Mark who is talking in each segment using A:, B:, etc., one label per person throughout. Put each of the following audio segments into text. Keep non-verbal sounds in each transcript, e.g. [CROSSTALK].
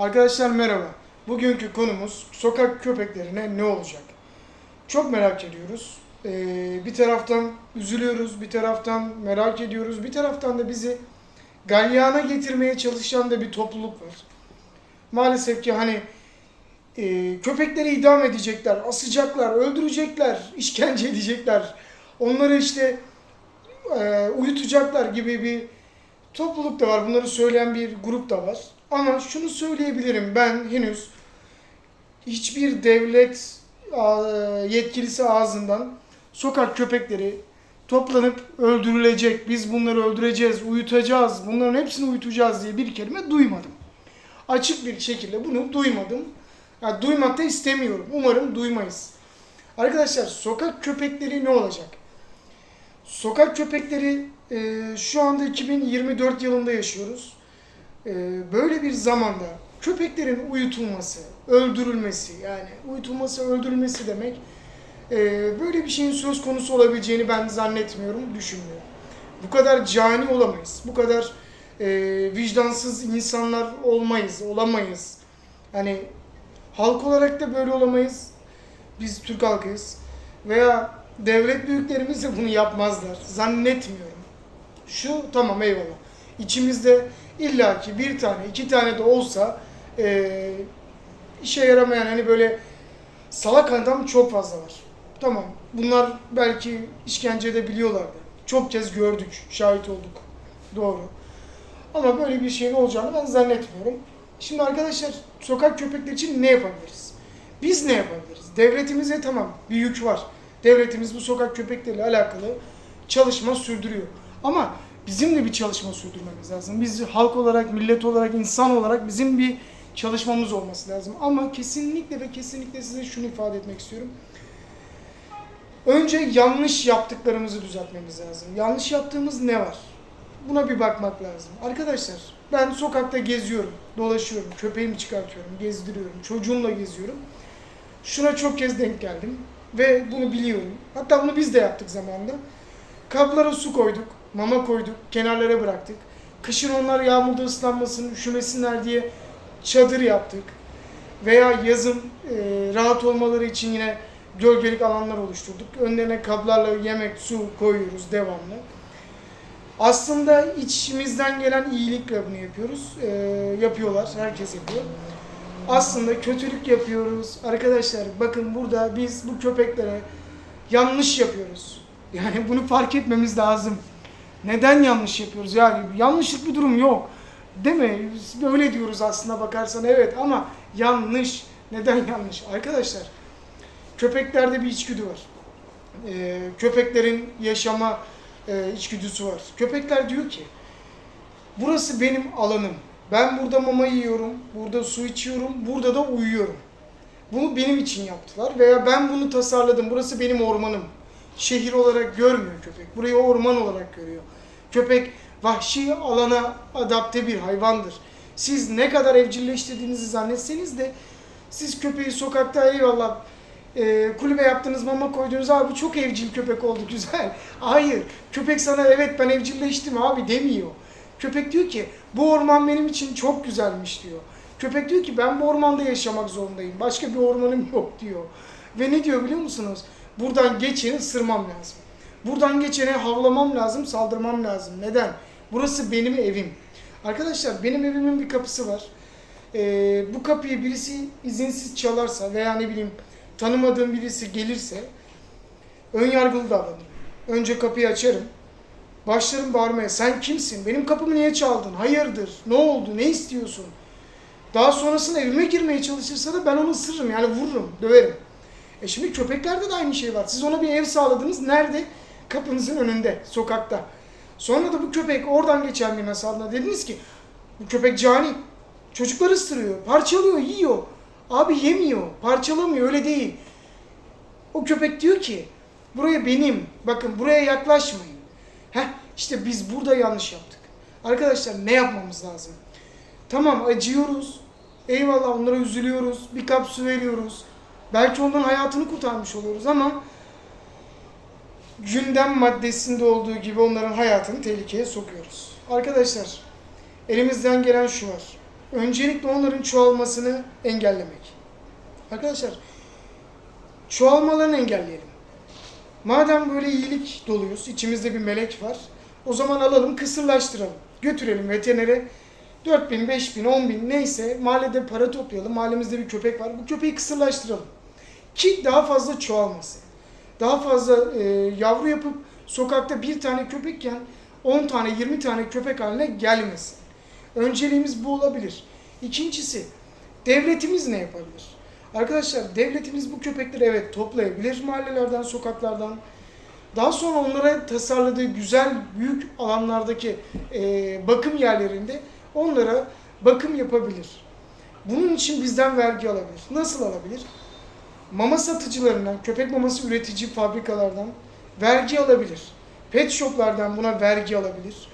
A: Arkadaşlar merhaba. Bugünkü konumuz sokak köpeklerine ne olacak? Çok merak ediyoruz. Ee, bir taraftan üzülüyoruz, bir taraftan merak ediyoruz, bir taraftan da bizi galyana getirmeye çalışan da bir topluluk var. Maalesef ki hani e, köpekleri idam edecekler, asacaklar, öldürecekler, [LAUGHS] işkence edecekler. Onları işte e, uyutacaklar gibi bir topluluk da var. Bunları söyleyen bir grup da var. Ama şunu söyleyebilirim. Ben henüz hiçbir devlet yetkilisi ağzından sokak köpekleri toplanıp öldürülecek, biz bunları öldüreceğiz, uyutacağız, bunların hepsini uyutacağız diye bir kelime duymadım. Açık bir şekilde bunu duymadım. Ya duymak da istemiyorum. Umarım duymayız. Arkadaşlar sokak köpekleri ne olacak? Sokak köpekleri e, şu anda 2024 yılında yaşıyoruz. E, böyle bir zamanda köpeklerin uyutulması, öldürülmesi yani uyutulması, öldürülmesi demek e, böyle bir şeyin söz konusu olabileceğini ben zannetmiyorum, düşünmüyorum. Bu kadar cani olamayız, bu kadar e, vicdansız insanlar olmayız, olamayız. Yani halk olarak da böyle olamayız. Biz Türk halkıyız. Veya devlet büyüklerimiz de bunu yapmazlar. Zannetmiyorum. Şu tamam eyvallah. İçimizde illaki bir tane, iki tane de olsa e, işe yaramayan hani böyle salak adam çok fazla var. Tamam. Bunlar belki işkence edebiliyorlardı. Çok kez gördük, şahit olduk. Doğru. Ama böyle bir şeyin olacağını ben zannetmiyorum. Şimdi arkadaşlar sokak köpekleri için ne yapabiliriz? Biz ne yapabiliriz? Devletimize tamam bir yük var. Devletimiz bu sokak köpekleriyle alakalı çalışma sürdürüyor. Ama bizim de bir çalışma sürdürmemiz lazım. Biz halk olarak, millet olarak, insan olarak bizim bir çalışmamız olması lazım. Ama kesinlikle ve kesinlikle size şunu ifade etmek istiyorum. Önce yanlış yaptıklarımızı düzeltmemiz lazım. Yanlış yaptığımız ne var? Buna bir bakmak lazım. Arkadaşlar ben sokakta geziyorum, dolaşıyorum, köpeğimi çıkartıyorum, gezdiriyorum, çocuğumla geziyorum. Şuna çok kez denk geldim ve bunu biliyorum. Hatta bunu biz de yaptık zamanında. Kaplara su koyduk, mama koyduk, kenarlara bıraktık. Kışın onlar yağmurda ıslanmasın, üşümesinler diye çadır yaptık. Veya yazın e, rahat olmaları için yine gölgelik alanlar oluşturduk. Önlerine kablarla yemek, su koyuyoruz devamlı. Aslında içimizden gelen iyilikle bunu yapıyoruz. E, yapıyorlar, herkes yapıyor. Aslında kötülük yapıyoruz. Arkadaşlar bakın burada biz bu köpeklere yanlış yapıyoruz. Yani bunu fark etmemiz lazım. Neden yanlış yapıyoruz? Yani yanlışlık bir durum yok. Değil mi? Böyle diyoruz aslında bakarsan evet ama yanlış. Neden [LAUGHS] yanlış? Arkadaşlar köpeklerde bir içgüdü var. Ee, köpeklerin yaşama e, içgüdüsü var. Köpekler diyor ki burası benim alanım. Ben burada mama yiyorum, burada su içiyorum, burada da uyuyorum. Bunu benim için yaptılar veya ben bunu tasarladım. Burası benim ormanım. Şehir olarak görmüyor köpek. Burayı orman olarak görüyor. Köpek vahşi alana adapte bir hayvandır. Siz ne kadar evcilleştirdiğinizi zannetseniz de siz köpeği sokakta eyvallah e, kulübe yaptınız mama koydunuz abi çok evcil köpek oldu [LAUGHS] güzel. Hayır köpek sana evet ben evcilleştim abi demiyor. Köpek diyor ki bu orman benim için çok güzelmiş diyor. Köpek diyor ki ben bu ormanda yaşamak zorundayım. Başka bir ormanım yok diyor. Ve ne diyor biliyor musunuz? Buradan geçeni ısırmam lazım. Buradan geçene havlamam lazım, saldırmam lazım. Neden? Burası benim evim. Arkadaşlar benim evimin bir kapısı var. Ee, bu kapıyı birisi izinsiz çalarsa veya ne bileyim tanımadığım birisi gelirse ön yargılı davranırım. Önce kapıyı açarım. Başlarım bağırmaya. Sen kimsin? Benim kapımı niye çaldın? Hayırdır? Ne oldu? Ne istiyorsun? Daha sonrasında evime girmeye çalışırsa da ben onu ısırırım. Yani vururum, döverim. E şimdi köpeklerde de aynı şey var. Siz ona bir ev sağladınız. Nerede? Kapınızın önünde, sokakta. Sonra da bu köpek oradan geçen bir masalda dediniz ki bu köpek cani. Çocukları ısırıyor, parçalıyor, yiyor. Abi yemiyor, parçalamıyor öyle değil. O köpek diyor ki buraya benim, bakın buraya yaklaşmayın. Heh işte biz burada yanlış yaptık. Arkadaşlar ne yapmamız lazım? Tamam acıyoruz. Eyvallah onlara üzülüyoruz. Bir kap su veriyoruz. Belki onların hayatını kurtarmış oluyoruz ama gündem maddesinde olduğu gibi onların hayatını tehlikeye sokuyoruz. Arkadaşlar elimizden gelen şu var. öncelikle onların çoğalmasını engellemek. Arkadaşlar çoğalmalarını engelleyelim. Madem böyle iyilik doluyuz, içimizde bir melek var, o zaman alalım kısırlaştıralım. Götürelim veterinere 4 bin, 5 bin, 10 bin neyse mahallede para toplayalım. Mahallemizde bir köpek var. Bu köpeği kısırlaştıralım. Ki daha fazla çoğalmasın. Daha fazla e, yavru yapıp sokakta bir tane köpekken 10 tane 20 tane köpek haline gelmesin. Önceliğimiz bu olabilir. İkincisi devletimiz ne yapabilir? Arkadaşlar devletimiz bu köpekleri evet toplayabilir mahallelerden, sokaklardan. Daha sonra onlara tasarladığı güzel büyük alanlardaki e, bakım yerlerinde onlara bakım yapabilir. Bunun için bizden vergi alabilir. Nasıl alabilir? Mama satıcılarından, köpek maması üretici fabrikalardan vergi alabilir. Pet shoplardan buna vergi alabilir.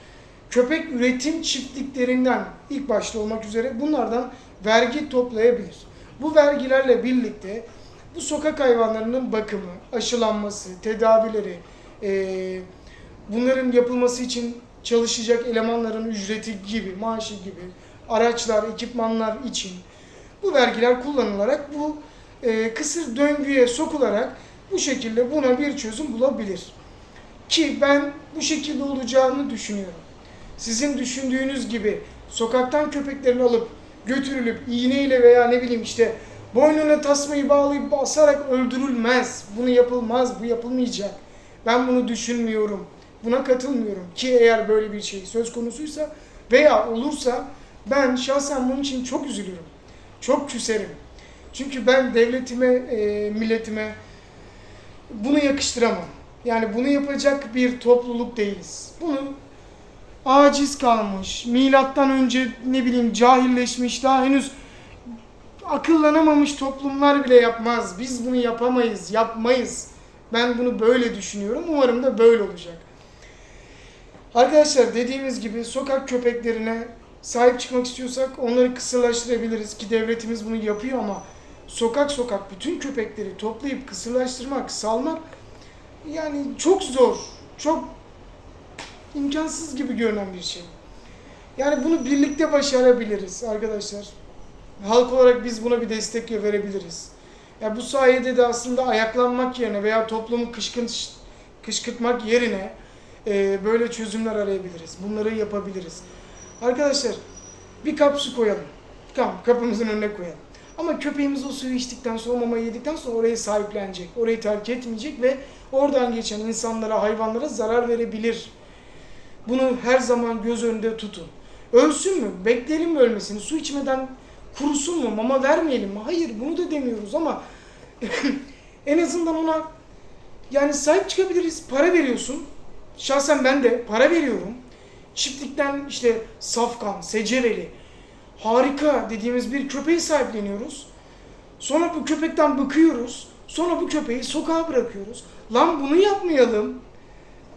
A: Köpek üretim çiftliklerinden ilk başta olmak üzere bunlardan vergi toplayabilir. Bu vergilerle birlikte bu sokak hayvanlarının bakımı, aşılanması, tedavileri, eee, bunların yapılması için çalışacak elemanların ücreti gibi, maaşı gibi, araçlar, ekipmanlar için bu vergiler kullanılarak bu eee, kısır döngüye sokularak bu şekilde buna bir çözüm bulabilir. Ki ben bu şekilde olacağını düşünüyorum. Sizin düşündüğünüz gibi sokaktan köpeklerini alıp götürülüp iğneyle veya ne bileyim işte boynuna tasmayı bağlayıp basarak öldürülmez. Bunu yapılmaz, bu yapılmayacak. Ben bunu düşünmüyorum. Buna katılmıyorum ki eğer böyle bir şey söz konusuysa veya olursa ben şahsen bunun için çok üzülürüm. Çok küserim. Çünkü ben devletime, e, milletime bunu yakıştıramam. Yani bunu yapacak bir topluluk değiliz. Bunu aciz kalmış, milattan önce ne bileyim cahilleşmiş, daha henüz akıllanamamış toplumlar bile yapmaz. Biz bunu yapamayız, yapmayız. Ben bunu böyle düşünüyorum. Umarım da böyle olacak. Arkadaşlar dediğimiz gibi sokak köpeklerine sahip çıkmak istiyorsak onları kısırlaştırabiliriz ki devletimiz bunu yapıyor ama sokak sokak bütün köpekleri toplayıp kısırlaştırmak, salmak yani çok zor, çok imkansız gibi görünen bir şey. Yani bunu birlikte başarabiliriz arkadaşlar. Halk olarak biz buna bir destek verebiliriz. Ya bu sayede de aslında ayaklanmak yerine veya toplumu kışkırt, kışkırtmak yerine e, böyle çözümler arayabiliriz. Bunları yapabiliriz. Arkadaşlar bir kap koyalım. Tamam kapımızın önüne koyalım. Ama köpeğimiz o suyu içtikten sonra, o mamayı yedikten sonra orayı sahiplenecek. Orayı terk etmeyecek ve oradan geçen insanlara, hayvanlara zarar verebilir. Bunu her zaman göz önünde tutun. Ölsün mü? Bekleyelim mi ölmesini? Su içmeden kurusun mu? Mama vermeyelim mi? Hayır bunu da demiyoruz ama [LAUGHS] en azından ona yani sahip çıkabiliriz. Para veriyorsun. Şahsen ben de para veriyorum. Çiftlikten işte safkan, secereli, harika dediğimiz bir köpeği sahipleniyoruz. Sonra bu köpekten bıkıyoruz. Sonra bu köpeği sokağa bırakıyoruz. Lan bunu yapmayalım.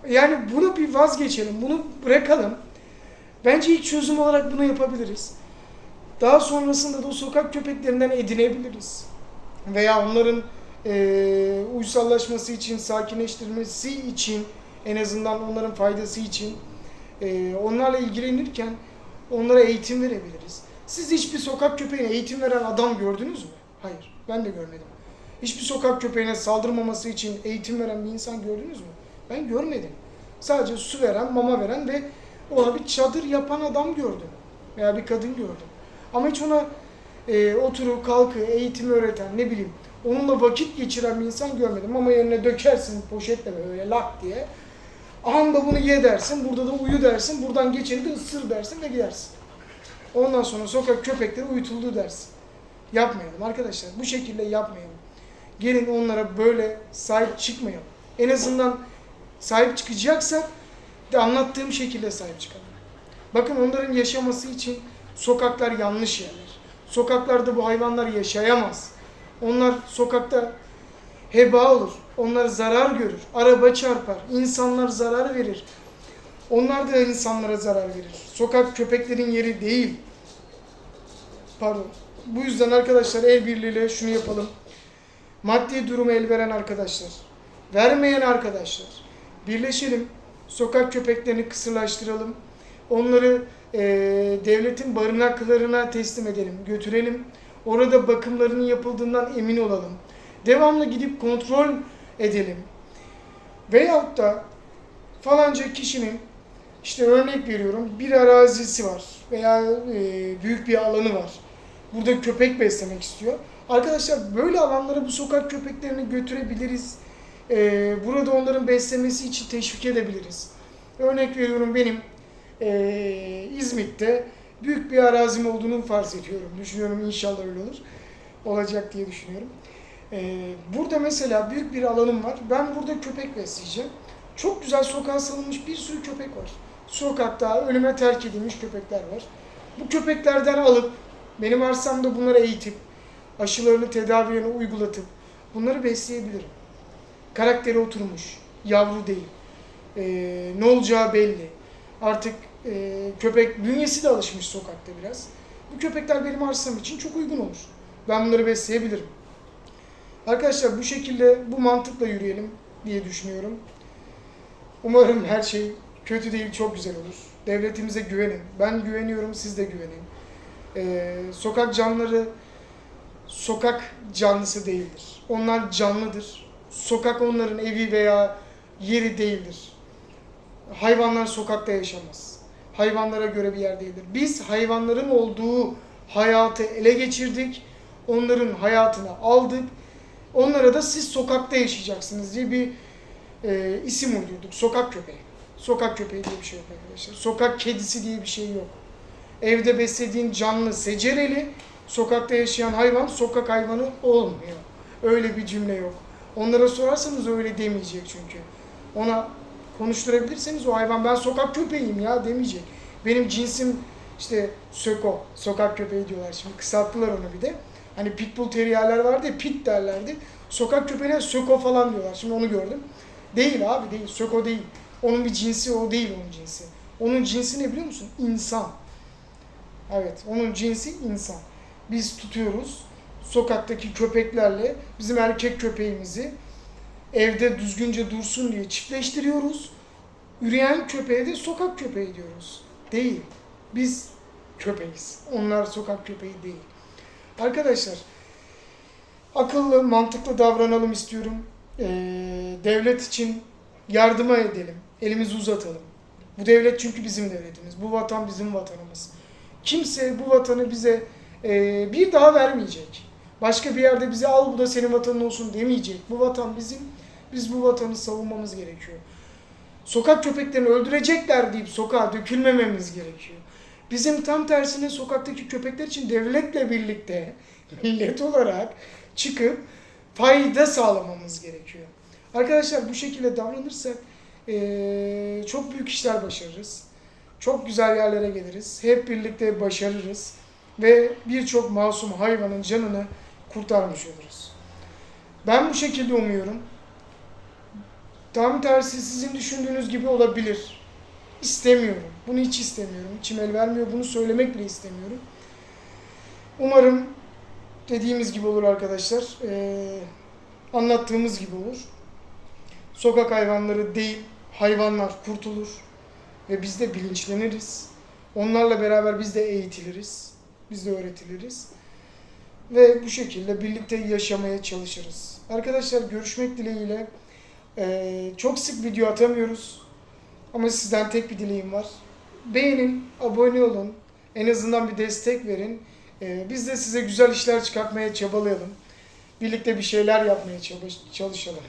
A: Yani bunu bir vazgeçelim. Bunu bırakalım. Bence ilk çözüm olarak bunu yapabiliriz. Daha sonrasında da o sokak köpeklerinden edinebiliriz. Veya onların e, uysallaşması için, sakinleştirmesi için, en azından onların faydası için e, onlarla ilgilenirken onlara eğitim verebiliriz. Siz hiçbir sokak köpeğine eğitim veren adam gördünüz mü? Hayır, ben de görmedim. Hiçbir sokak köpeğine saldırmaması için eğitim veren bir insan gördünüz mü? Ben görmedim. Sadece su veren, mama veren ve ona bir çadır yapan adam gördüm. Veya bir kadın gördüm. Ama hiç ona e, oturup kalkı, eğitimi öğreten, ne bileyim, onunla vakit geçiren bir insan görmedim. Mama yerine dökersin poşetle böyle lak diye. Anda bunu ye dersin, burada da uyu dersin, buradan geçeni de ısır dersin ve gidersin. Ondan sonra sokak köpekleri uyutuldu dersin. Yapmayalım arkadaşlar. Bu şekilde yapmayalım. Gelin onlara böyle sahip çıkmayalım. En azından sahip çıkacaksak de anlattığım şekilde sahip çıkalım. Bakın onların yaşaması için sokaklar yanlış yerler. Sokaklarda bu hayvanlar yaşayamaz. Onlar sokakta heba olur. Onlar zarar görür. Araba çarpar. insanlar zarar verir. Onlar da insanlara zarar verir. Sokak köpeklerin yeri değil. Pardon. Bu yüzden arkadaşlar el birliğiyle şunu yapalım. Maddi durumu el veren arkadaşlar, vermeyen arkadaşlar birleşelim. Sokak köpeklerini kısırlaştıralım. Onları e, devletin barınaklarına teslim edelim, götürelim. Orada bakımlarının yapıldığından emin olalım. Devamlı gidip kontrol edelim. Veyahut da falanca kişinin işte örnek veriyorum bir arazisi var veya e, büyük bir alanı var. Burada köpek beslemek istiyor. Arkadaşlar böyle alanlara bu sokak köpeklerini götürebiliriz. E, burada onların beslemesi için teşvik edebiliriz. Örnek veriyorum benim e, İzmit'te büyük bir arazim olduğunu farz ediyorum. Düşünüyorum inşallah öyle olur. Olacak diye düşünüyorum. E, burada mesela büyük bir alanım var. Ben burada köpek besleyeceğim. Çok güzel sokağa salınmış bir sürü köpek var. Sokakta ölüme terk edilmiş köpekler var. Bu köpeklerden alıp benim arsamda bunları eğitip aşılarını tedavilerini uygulatıp bunları besleyebilirim. Karakteri oturmuş, yavru değil. Ee, ne olacağı belli. Artık e, köpek bünyesi de alışmış sokakta biraz. Bu köpekler benim arsam için çok uygun olur. Ben bunları besleyebilirim. Arkadaşlar bu şekilde bu mantıkla yürüyelim diye düşünüyorum. Umarım her şey kötü değil, çok güzel olur. Devletimize güvenin. Ben güveniyorum, siz de güvenin. Ee, sokak canlıları sokak canlısı değildir. Onlar canlıdır. Sokak onların evi veya yeri değildir. Hayvanlar sokakta yaşamaz. Hayvanlara göre bir yer değildir. Biz hayvanların olduğu hayatı ele geçirdik. Onların hayatını aldık. Onlara da siz sokakta yaşayacaksınız diye bir e, isim uydurduk. Sokak köpeği. Sokak köpeği diye bir şey yok arkadaşlar. Sokak kedisi diye bir şey yok. Evde beslediğin canlı secereli, sokakta yaşayan hayvan sokak hayvanı olmuyor. Öyle bir cümle yok. Onlara sorarsanız öyle demeyecek çünkü. Ona konuşturabilirseniz o hayvan ben sokak köpeğiyim ya demeyecek. Benim cinsim işte söko, sokak köpeği diyorlar şimdi kısalttılar onu bir de. Hani pitbull terrierler vardı ya pit derlerdi. Sokak köpeğine söko falan diyorlar. Şimdi onu gördüm. Değil abi değil. Söko değil. Onun bir cinsi o değil onun cinsi. Onun cinsi ne biliyor musun? İnsan. Evet, onun cinsi insan. Biz tutuyoruz sokaktaki köpeklerle bizim erkek köpeğimizi evde düzgünce dursun diye çiftleştiriyoruz. Üreyen köpeğe de sokak köpeği diyoruz. Değil. Biz köpeğiz. Onlar sokak köpeği değil. Arkadaşlar akıllı, mantıklı davranalım istiyorum. Ee, devlet için yardıma edelim. Elimizi uzatalım. Bu devlet çünkü bizim devletimiz. Bu vatan bizim vatanımız. Kimse bu vatanı bize e, bir daha vermeyecek. Başka bir yerde bize al bu da senin vatanın olsun demeyecek. Bu vatan bizim. Biz bu vatanı savunmamız gerekiyor. Sokak köpeklerini öldürecekler deyip sokağa dökülmememiz gerekiyor. Bizim tam tersine sokaktaki köpekler için devletle birlikte [LAUGHS] millet olarak çıkıp fayda sağlamamız gerekiyor. Arkadaşlar bu şekilde davranırsak eee, çok büyük işler başarırız. Çok güzel yerlere geliriz. Hep birlikte başarırız. Ve birçok masum hayvanın canını kurtarmış oluruz. Ben bu şekilde umuyorum. Tam tersi sizin düşündüğünüz gibi olabilir. İstemiyorum. Bunu hiç istemiyorum. İçim el vermiyor. Bunu söylemek bile istemiyorum. Umarım dediğimiz gibi olur arkadaşlar. Ee, anlattığımız gibi olur. Sokak hayvanları değil, hayvanlar kurtulur. Ve biz de bilinçleniriz. Onlarla beraber biz de eğitiliriz. Biz de öğretiliriz. Ve bu şekilde birlikte yaşamaya çalışırız. Arkadaşlar görüşmek dileğiyle. Ee, çok sık video atamıyoruz. Ama sizden tek bir dileğim var. Beğenin, abone olun. En azından bir destek verin. Ee, biz de size güzel işler çıkartmaya çabalayalım. Birlikte bir şeyler yapmaya çalış- çalışalım.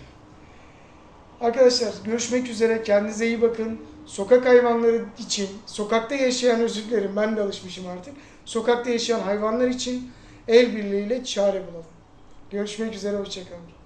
A: Arkadaşlar görüşmek üzere. Kendinize iyi bakın. Sokak hayvanları için, sokakta yaşayan özür dilerim ben de alışmışım artık. Sokakta yaşayan hayvanlar için el birliğiyle çare bulalım. Görüşmek üzere, hoşçakalın.